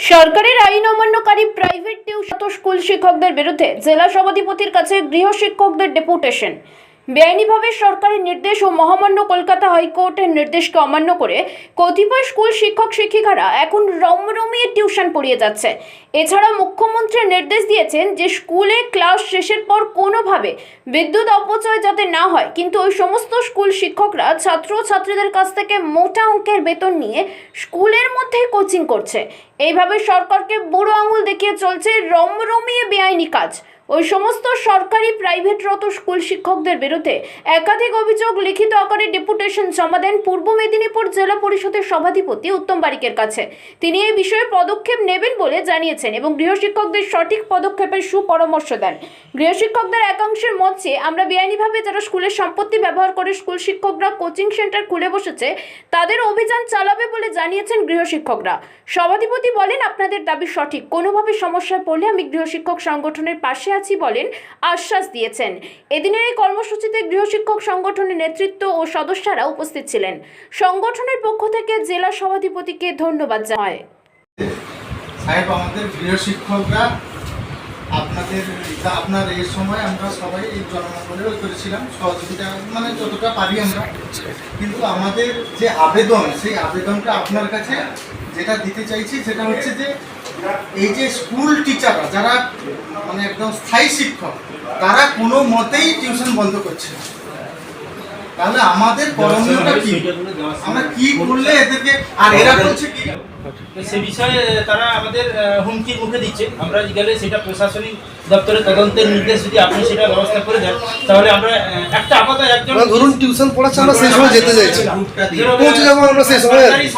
সরকারের আইন অমান্যকারী private tuition school শিক্ষকদের বিরুদ্ধে জেলা সভাধিপতির কাছে গৃহ শিক্ষকদের ডেপুটেশন বেআইনিভাবে সরকারের নির্দেশ ও মহামান্য কলকাতা হাইকোর্টের নির্দেশকে অমান্য করে কতিপয় স্কুল শিক্ষক শিক্ষিকারা এখন রমরমিয়ে টিউশন পড়িয়ে যাচ্ছে। এছাড়া মুখ্যমন্ত্রী নির্দেশ দিয়েছেন যে স্কুলে ক্লাস শেষের পর কোনোভাবে বিদ্যুৎ অপচয় যাতে না হয়, কিন্তু ওই সমস্ত স্কুল শিক্ষকরা ছাত্র ছাত্রীদের কাছ থেকে মোটা অঙ্কের বেতন নিয়ে স্কুলের মধ্যে কোচিং করছে। এইভাবে সরকারকে বুড়ো আঙুল দেখিয়ে চলছে রমরমিয়ে বেআইনি কাজ। ওই সমস্ত সরকারি প্রাইভেটরত স্কুল শিক্ষকদের বিরুদ্ধে একাধিক অভিযোগ লিখিত আকারে ডেপুটেশন জমা দেন পূর্ব মেদিনীপুর জেলা পরিষদের সভাধিপতি উত্তম বারিকের কাছে। তিনি এই বিষয়ে পদক্ষেপ নেবেন বলে জানিয়েছেন এবং গৃহশিক্ষকদের সঠিক পদক্ষেপের সুপরামর্শ দেন। গৃহশিক্ষকদের একাংশের মত চেয়ে আমরা বেআইনিভাবে যারা স্কুলের সম্পত্তি ব্যবহার করে স্কুল শিক্ষকরা কোচিং সেন্টার খুলে বসেছে, তাদের অভিযান চালাবে বলে জানিয়েছেন গৃহশিক্ষকরা সভাধিপতি বলেন, আপনাদের দাবি সঠিক। কোনোভাবে সমস্যায় পড়লে আমি গৃহশিক্ষক সংগঠনের পাশে আছি বলেন, আশ্বাস দিয়েছেন। এদিনের এই কর্মসূচিতে গৃহশিক্ষক সংগঠনের নেতৃত্ব ও সদস্যরা উপস্থিত ছিলেন। সংগঠনের পক্ষ থেকে জেলা সভাধিপতিকে ধন্যবাদ জানায়। সাহেব, আমাদের গৃহ শিক্ষকরা আপনাদের আপনার এই সময় আমরা সবাই এই জনমঙ্গলেও করেছিলাম, সহযোগিতা মানে যতটা পারি আমরা। কিন্তু আমাদের যে আবেদন, সেই আবেদনটা আপনার কাছে যেটা দিতে চাইছি, সেটা হচ্ছে যে এই যে স্কুল টিচাররা যারা মানে একদম স্থায়ী শিক্ষক তারা কোনো মতেই টিউশন বন্ধ করছে না। তাহলে আমাদের করণীয়টা কি? আমরা কি করলে এদেরকে আর এরা বলছে কি? সে বিষয়ে তারা আমাদের হুমকির মুখে দিচ্ছে। আমরা গেলে সেটা প্রশাসনিক দপ্তরের তদন্তের নির্দেশ যদি আপনি সেটা ব্যবস্থা করে দেন তাহলে আমরা একটা আপাতত একজন ধরুন টিউশন পড়াচ্ছে আমরা সেই সময় যেতে চাইছি। পৌঁছে যাব আমরা সেই সময় আর কি। সরকারি